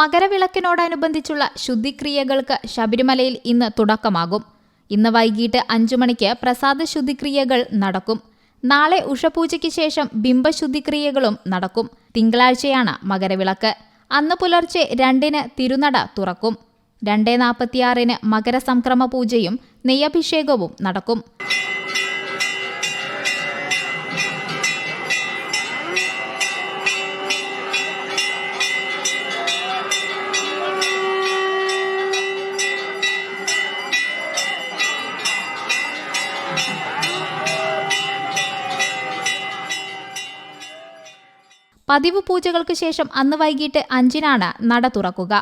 മകരവിളക്കിനോടനുബന്ധിച്ചുള്ള ശുദ്ധിക്രിയകൾക്ക് ശബരിമലയിൽ ഇന്ന് തുടക്കമാകും. ഇന്ന് വൈകിട്ട് അഞ്ചു മണിക്ക് പ്രസാദ ശുദ്ധിക്രിയകൾ നടക്കും. നാളെ ഉഷപൂജയ്ക്ക് ശേഷം ബിംബശുദ്ധിക്രിയകളും നടക്കും. തിങ്കളാഴ്ചയാണ് മകരവിളക്ക്. അന്ന് പുലർച്ചെ രണ്ടിന് തിരുനട തുറക്കും. രണ്ടേ നാൽപ്പത്തിയാറിന് മകരസംക്രമ പൂജയും നെയ്യഭിഷേകവും നടക്കും. പതിവ് പൂജകൾക്ക് ശേഷം അന്ന് വൈകിട്ട് അഞ്ചിനാണ് നട തുറക്കുക.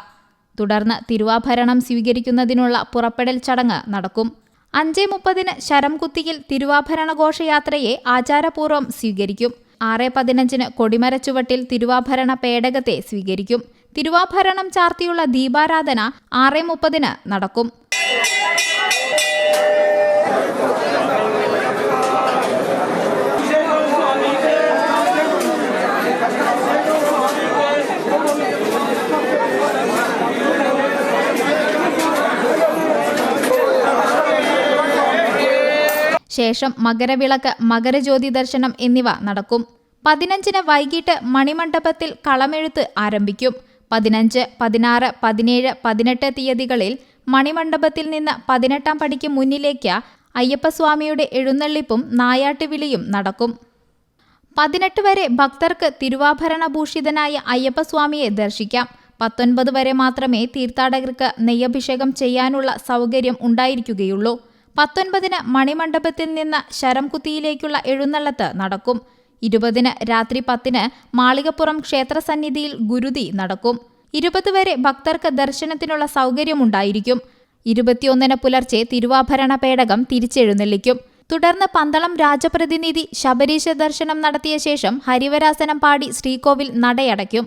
തുടർന്ന് തിരുവാഭരണം സ്വീകരിക്കുന്നതിനുള്ള പുറപ്പെടൽ ചടങ്ങ് നടക്കും. അഞ്ചേ മുപ്പതിന് ശരംകുത്തിയിൽ തിരുവാഭരണ ഘോഷയാത്രയെ ആചാരപൂർവം സ്വീകരിക്കും. ആറ് പതിനഞ്ചിന് കൊടിമരച്ചുവട്ടിൽ തിരുവാഭരണ പേടകത്തെ സ്വീകരിക്കും. തിരുവാഭരണം ചാർത്തിയുള്ള ദീപാരാധന ആറ് മുപ്പതിന് നടക്കും. ശേഷം മകരവിളക്ക് മകരജ്യോതി ദർശനം എന്നിവ നടക്കും. പതിനഞ്ചിന് വൈകിട്ട് മണിമണ്ഡപത്തിൽ കളമെഴുത്ത് ആരംഭിക്കും. പതിനഞ്ച് പതിനാറ് പതിനേഴ് പതിനെട്ട് തീയതികളിൽ മണിമണ്ഡപത്തിൽ നിന്ന് പതിനെട്ടാം പടിക്ക് മുന്നിലേക്ക് അയ്യപ്പസ്വാമിയുടെ എഴുന്നള്ളിപ്പും നായാട്ടുവിളിയും നടക്കും. പതിനെട്ട് വരെ ഭക്തർക്ക് തിരുവാഭരണ ഭൂഷിതനായ അയ്യപ്പസ്വാമിയെ ദർശിക്കാം. പത്തൊൻപത് വരെ മാത്രമേ തീർത്ഥാടകർക്ക് നെയ്യഭിഷേകം ചെയ്യാനുള്ള സൗകര്യം ഉണ്ടായിരിക്കുകയുള്ളൂ. പത്തൊൻപതിന് മണിമണ്ഡപത്തിൽ നിന്ന് ശരംകുത്തിയിലേക്കുള്ള എഴുന്നള്ളത്ത് നടക്കും. ഇരുപതിന് രാത്രി പത്തിന് മാളികപ്പുറം ക്ഷേത്രസന്നിധിയിൽ ഗുരുതി നടക്കും. ഇരുപത് വരെ ഭക്തർക്ക് ദർശനത്തിനുള്ള സൗകര്യമുണ്ടായിരിക്കും. ഇരുപത്തിയൊന്നിന് പുലർച്ചെ തിരുവാഭരണ പേടകം തിരിച്ചെഴുന്നള്ളിക്കും. തുടർന്ന് പന്തളം രാജപ്രതിനിധി ശബരീശ ദർശനം നടത്തിയ ശേഷം ഹരിവരാസനം പാടി ശ്രീകോവിൽ നടയടയ്ക്കും.